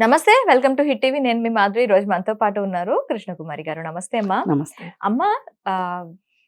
నమస్తే welcome to hit TV. నేను మీ మాధురి. ఈ రోజు మనతో పాటు ఉన్నారు కృష్ణకుమారి గారు. నమస్తే అమ్మా. నమస్తే. అమ్మ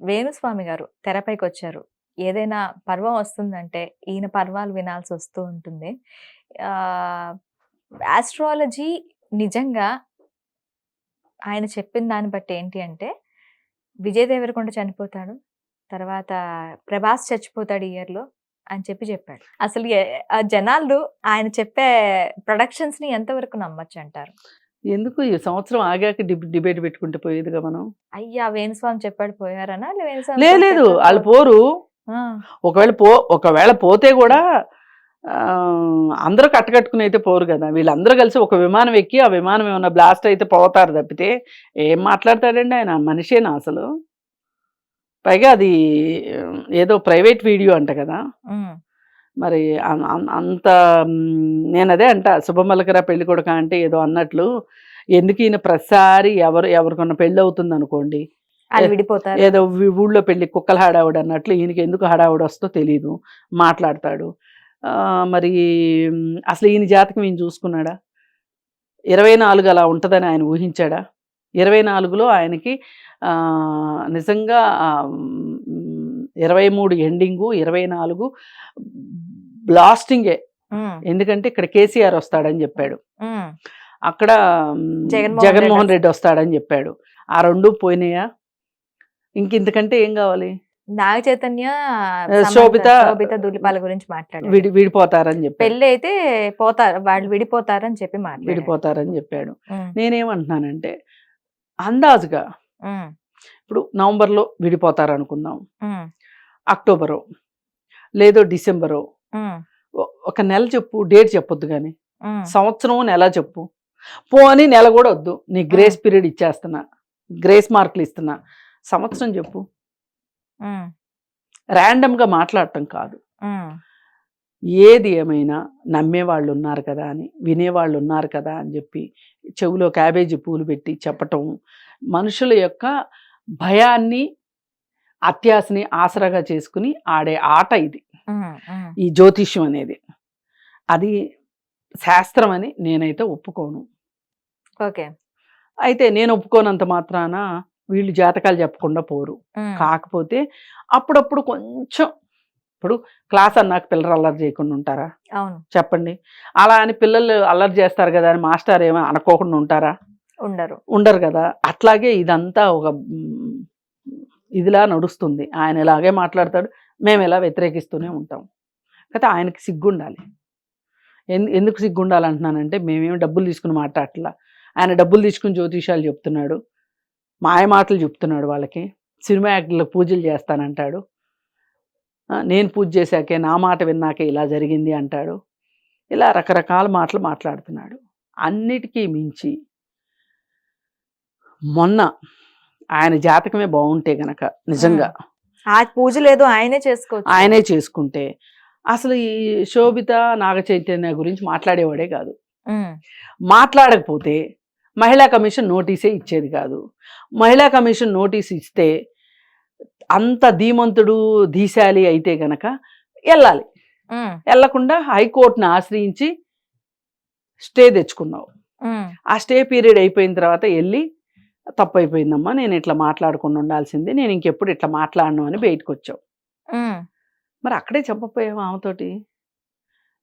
వేణుస్వామి గారు తెరపైకి వచ్చారు. ఏదైనా పర్వం వస్తుందంటే ఈయన పర్వాలు వినాల్సి వస్తూ ఉంటుంది. ఆస్ట్రాలజీ నిజంగా ఆయన చెప్పిన దాన్ని బట్టి ఏంటి అంటే విజయ్ దేవరకొండ చనిపోతాడు. తర్వాత ప్రభాస్ చచ్చిపోతాడు ఇయర్లో అని చెప్పి చెప్పాడు. అసలు జనాలు ఆయన చెప్పే ప్రొడక్షన్స్ని ఎంతవరకు నమ్మచ్చు అంటారు? ఎందుకు ఈ సంవత్సరం ఆగాక డిబ్- డిబేట్ పెట్టుకుంటే పోయేదిగా మనం? అయ్యా వేణుస్వామి చెప్పాడు పోయారనా? లేదు వాళ్ళు పోరు. ఒకవేళ పో ఒకవేళ పోతే కూడా అందరూ కట్టకట్టుకుని అయితే పోరు కదా. వీళ్ళందరూ కలిసి ఒక విమానం ఎక్కి ఆ విమానం ఏమన్నా బ్లాస్ట్ అయితే పోతారు తప్పితే ఏం మాట్లాడతాడండి ఆయన? మనిషేనా అసలు? పైగా అది ఏదో ప్రైవేట్ వీడియో అంట కదా. మరి అంత నేను అదే అంట శుభమలకర పెళ్ళి కొడుక అంటే ఏదో అన్నట్లు ఎందుకు ఈయన ప్రతిసారి ఎవరు ఎవరికన్నా పెళ్ళి అవుతుంది అనుకోండి విడిపోతారు. ఏదో ఊళ్ళో పెళ్ళి కుక్కల హడావుడు అన్నట్లు ఈయనకి ఎందుకు హడావుడు వస్తో తెలియదు మాట్లాడతాడు. మరి అసలు ఈయన జాతకం ఈయన చూసుకున్నాడా? ఇరవై నాలుగు అలా ఉంటుందని ఆయన ఊహించాడా? ఇరవై నాలుగులో ఆయనకి నిజంగా ఇరవై మూడు ఎండింగు ఇరవై నాలుగు బ్లాస్టింగే. ఎందుకంటే ఇక్కడ కేసీఆర్ వస్తాడని చెప్పాడు. అక్కడ జగన్మోహన్ రెడ్డి వస్తాడని చెప్పాడు. ఆ రెండు పోయినాయా? ఇంక ఇంతకంటే ఏం కావాలి? నాగ చైతన్య శోభిత శోభిత దులిపాల గురించి మాట్లాడాడు. విడి విడిపోతారని చెప్పాడు. పెళ్ళి అయితే పోతారు వాళ్ళు విడిపోతారని చెప్పి మాట్లాడాడు. విడిపోతారని చెప్పాడు. నేనేమంటున్నానంటే అందాజుగా ఇప్పుడు నవంబర్లో విడిపోతారు అనుకుందాం అక్టోబరో లేదో డిసెంబరో ఒక నెల చెప్పు డేట్ చెప్పొద్దు కానీ సంవత్సరం నెల చెప్పు. పోని నెల కూడా వద్దు. నీ గ్రేస్ పీరియడ్ ఇచ్చేస్తున్నా. గ్రేస్ మార్కులు ఇస్తున్నా. సంవత్సరం చెప్పు. ర్యాండమ్గా మాట్లాడటం కాదు. ఏది ఏమైనా నమ్మేవాళ్ళు ఉన్నారు కదా అని వినేవాళ్ళు ఉన్నారు కదా అని చెప్పి చెవిలో క్యాబేజీ పూలు పెట్టి చెప్పటం మనుషుల యొక్క భయాన్ని అత్యాశని ఆసరాగా చేసుకుని ఆడే ఆట ఇది. ఈ జ్యోతిష్యం అనేది. అది శాస్త్రం అని నేనైతే ఒప్పుకోను. ఓకే. అయితే నేను ఒప్పుకోనంత మాత్రాన వీళ్ళు జాతకాలు చెప్పకుండా పోరు. కాకపోతే అప్పుడప్పుడు కొంచెం ఇప్పుడు క్లాస్ అన్నాక పిల్లలు అల్లరి చేయకుండా ఉంటారా? అవును. చెప్పండి. అలా అని పిల్లలు అల్లరి చేస్తారు కదా అని మాస్టర్ ఏమో అనుకోకుండా ఉంటారా? ఉండరు. ఉండరు కదా. అట్లాగే ఇదంతా ఒక ఇదిలా నడుస్తుంది. ఆయన ఇలాగే మాట్లాడతాడు. మేము ఇలా వ్యతిరేకిస్తూనే ఉంటాం. అయితే ఆయనకి సిగ్గుండాలి. ఎందు ఎందుకు సిగ్గుండాలి అంటున్నానంటే మేమేమి డబ్బులు తీసుకుని మాట్లాడట్లా. ఆయన డబ్బులు తీసుకుని జ్యోతిషాలు చెప్తున్నాడు. మాయ మాటలు చెప్తున్నాడు వాళ్ళకి. సినిమా యాక్టర్లకు పూజలు చేస్తానంటాడు. నేను పూజ చేశాకే నా మాట విన్నాకే ఇలా జరిగింది అంటాడు. ఇలా రకరకాల మాటలు మాట్లాడుతున్నాడు. అన్నిటికీ మించి మొన్న ఆయన జాతకమే బాగుంటే గనక నిజంగా ఆ పూజ లేదు ఆయనే చేసుకోవచ్చు. ఆయనే చేసుకుంటే అసలు ఈ శోభిత నాగ చైతన్య గురించి మాట్లాడేవాడే కాదు. మాట్లాడకపోతే మహిళా కమిషన్ నోటీసే ఇచ్చేది కాదు. మహిళా కమిషన్ నోటీస్ ఇస్తే అంత ధీమంతుడు ధీశాలి అయితే గనక వెళ్ళాలి వెళ్ళకుండా హైకోర్టును ఆశ్రయించి స్టే తెచ్చుకున్నావు. ఆ స్టే పీరియడ్ అయిపోయిన తర్వాత వెళ్ళి తప్పు అయిపోయిందమ్మా నేను ఇట్లా మాట్లాడకుండా ఉండాల్సింది నేను ఇంకెప్పుడు ఇట్లా మాట్లాడను అని బయటకు వచ్చావు మరి అక్కడే చెప్పపోయావు ఆమెతోటి?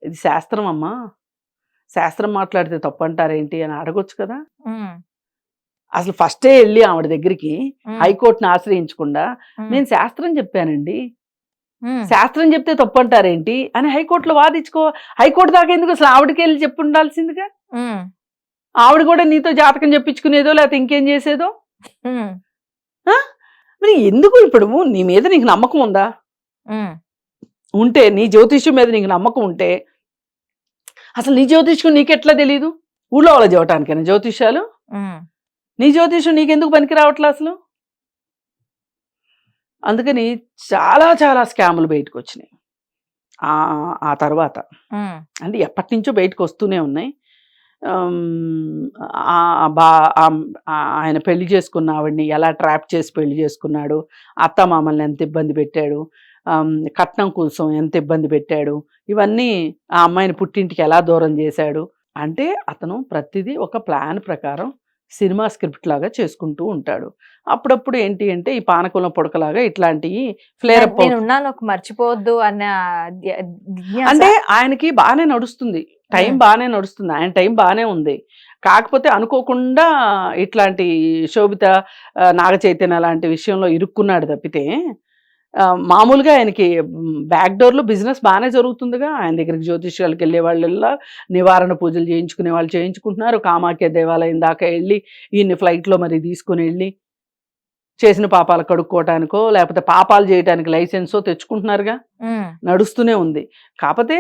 ఇది శాస్త్రం అమ్మా శాస్త్రం మాట్లాడితే తప్పు అంటారేంటి అని అడగొచ్చు కదా. అసలు ఫస్టే వెళ్ళి ఆవిడ దగ్గరికి హైకోర్టును ఆశ్రయించకుండా నేను శాస్త్రం చెప్పానండి. శాస్త్రం చెప్తే తప్పు అంటారేంటి అని హైకోర్టులో వాదించుకో హైకోర్టు దాకా ఎందుకు అసలు ఆవిడకి వెళ్ళి చెప్పి ఉండాల్సిందిగా ఆవిడ కూడా నీతో జాతకం చెప్పించుకునేదో లేకపోతే ఇంకేం చేసేదో? మరి ఎందుకు ఇప్పుడు? నీ మీద నీకు నమ్మకం ఉందా? ఉంటే నీ జ్యోతిష్యం మీద నీకు నమ్మకం ఉంటే అసలు నీ జ్యోతిష్యం నీకెట్లా తెలీదు? ఊళ్ళో వాళ్ళ చెప్పటానికైనా జ్యోతిష్యాలు? నీ జ్యోతిష్యం నీకెందుకు పనికి రావట్లే అసలు? అందుకని చాలా చాలా స్కాములు బయటకు వచ్చినాయి ఆ- తర్వాత. అంటే ఎప్పటి నుంచో బయటకు వస్తూనే ఉన్నాయి బా ఆయన పెళ్ళి చేసుకున్న ఆవిడ్ని ఎలా ట్రాప్ చేసి పెళ్ళి చేసుకున్నాడు అత్త మామల్ని ఎంత ఇబ్బంది పెట్టాడు కట్నం కోసం ఎంత ఇబ్బంది పెట్టాడు ఇవన్నీ ఆ అమ్మాయిని పుట్టింటికి ఎలా దూరం చేశాడు అంటే అతను ప్రతిదీ ఒక ప్లాన్ ప్రకారం సినిమా స్క్రిప్ట్ లాగా చేసుకుంటూ ఉంటాడు అప్పుడప్పుడు ఏంటి అంటే ఈ పానకంలో పొడకలాగా ఇట్లాంటివి ఫ్లేర్ ఉన్నాను మర్చిపోవద్దు అన్న. అంటే ఆయనకి బాగానే నడుస్తుంది టైం. బాగానే నడుస్తుంది ఆయన టైం బాగానే ఉంది కాకపోతే అనుకోకుండా ఇట్లాంటి శోభిత నాగ చైతన్య లాంటి విషయంలో ఇరుక్కున్నాడు తప్పితే మామూలుగా ఆయనకి బ్యాక్ డోర్లో బిజినెస్ బాగానే జరుగుతుందిగా. ఆయన దగ్గరికి జ్యోతిష్యాలకు వెళ్ళే వాళ్ళల్లా నివారణ పూజలు చేయించుకునే వాళ్ళు చేయించుకుంటున్నారు. కామాఖ్య దేవాలయం దాకా వెళ్ళి ఈయన్ని ఫ్లైట్లో మరి తీసుకుని వెళ్ళి చేసిన పాపాలు కడుక్కోవటానికో లేకపోతే పాపాలు చేయడానికి లైసెన్సో తెచ్చుకుంటున్నారుగా. నడుస్తూనే ఉంది. కాకపోతే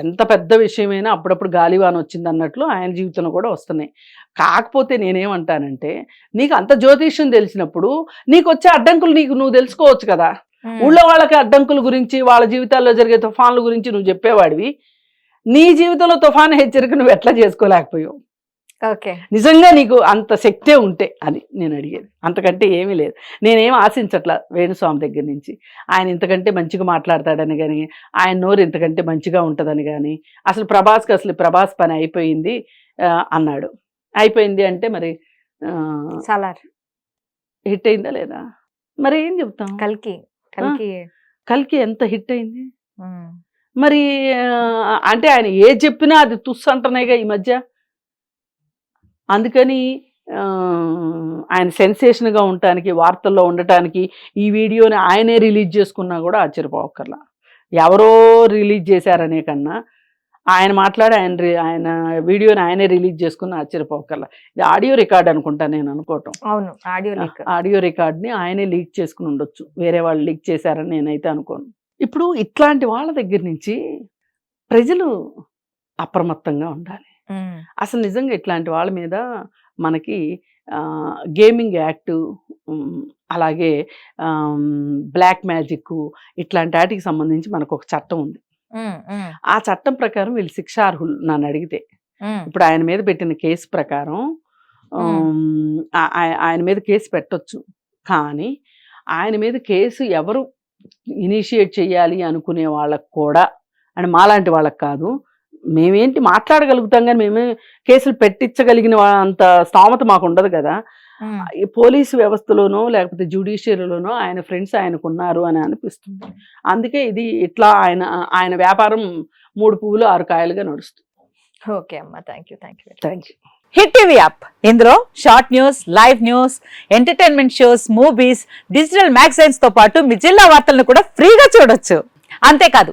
ఎంత పెద్ద విషయమైనా అప్పుడప్పుడు గాలివాన వచ్చింది అన్నట్లు ఆయన జీవితంలో కూడా వస్తున్నాయి. కాకపోతే నేనేమంటానంటే నీకు అంత జ్యోతిష్యం తెలిసినప్పుడు నీకు వచ్చే అడ్డంకులు నీకు నువ్వు తెలుసుకోవచ్చు కదా. ఊళ్ళో వాళ్ళకి అడ్డంకుల గురించి వాళ్ళ జీవితాల్లో జరిగే తుఫాన్ల గురించి నువ్వు చెప్పేవాడివి. నీ జీవితంలో తుఫాను హెచ్చరిక నువ్వు ఎట్లా చేసుకోలేకపోయావు? ఓకే. నిజంగా నీకు అంత శక్తే ఉంటే అది నేను అడిగేది. అంతకంటే ఏమీ లేదు. నేనేం ఆశించట్లా వేణుస్వామి దగ్గర నుంచి. ఆయన ఇంతకంటే మంచిగా మాట్లాడతాడని కానీ ఆయన నోరు ఇంతకంటే మంచిగా ఉంటుందని కానీ అసలు ప్రభాస్కి అసలు ప్రభాస్ పని అయిపోయింది అన్నాడు. అయిపోయింది అంటే మరి సలార్. హిట్ అయిందా లేదా? మరి ఏం చెప్తాం? కల్కి కల్కి. కల్కి ఎంత హిట్ అయింది? మరి అంటే ఆయన ఏ చెప్పినా అది తుస్సు అంటున్నాయిగా ఈ మధ్య. అందుకని ఆయన సెన్సేషన్గా ఉండటానికి వార్తల్లో ఉండటానికి ఈ వీడియోని ఆయనే రిలీజ్ చేసుకున్నా కూడా ఆశ్చర్యపోకర్లా ఎవరో రిలీజ్ చేశారనే కన్నా ఆయన మాట్లాడి ఆయన ఆయన వీడియోని ఆయనే రిలీజ్ చేసుకున్న ఆశ్చర్యపోకర్లా. ఇది ఆడియో రికార్డ్ అనుకుంటా నేను అనుకోవటం. అవును ఆడియో ఆడియో రికార్డ్ని ఆయనే లీక్ చేసుకుని ఉండొచ్చు. వేరే వాళ్ళు లీక్ చేశారని నేనైతే అనుకోను. ఇప్పుడు ఇట్లాంటి వాళ్ళ దగ్గర నుంచి ప్రజలు అప్రమత్తంగా ఉండాలి. అసలు నిజంగా ఇట్లాంటి వాళ్ళ మీద మనకి గేమింగ్ యాక్ట్ అలాగే బ్లాక్ మ్యాజిక్ ఇట్లాంటి వాటికి సంబంధించి మనకు ఒక చట్టం ఉంది. ఆ చట్టం ప్రకారం వీళ్ళు శిక్షార్హులు నన్ను అడిగితే. ఇప్పుడు ఆయన మీద పెట్టిన కేసు ప్రకారం ఆయన మీద కేసు పెట్టొచ్చు. కానీ ఆయన మీద కేసు ఎవరు ఇనిషియేట్ చేయాలి అనుకునే వాళ్ళకు కూడా అంటే మాలాంటి వాళ్ళకి కాదు మేమేంటి మాట్లాడగలుగుతాం కానీ మేమే కేసులు పెట్టించగలిగిన అంత స్తోమత మాకు ఉండదు కదా. పోలీసు వ్యవస్థలోనో లేకపోతే జ్యుడిషియరీలోనో ఆయన ఫ్రెండ్స్ ఆయనకు ఉన్నారు అని అనిపిస్తుంది. అందుకే ఇది ఇట్లా ఆయన ఆయన వ్యాపారం మూడు పువ్వులు ఆరు కాయలుగా నడుస్తుంది. ఓకే అమ్మా. Thank you thank you thank you. Hit TV app. ఇందులో short news live news entertainment shows movies digital మ్యాగజైన్స్తో పాటు మీ జిల్లా వార్తలను కూడా ఫ్రీగా చూడొచ్చు. అంతేకాదు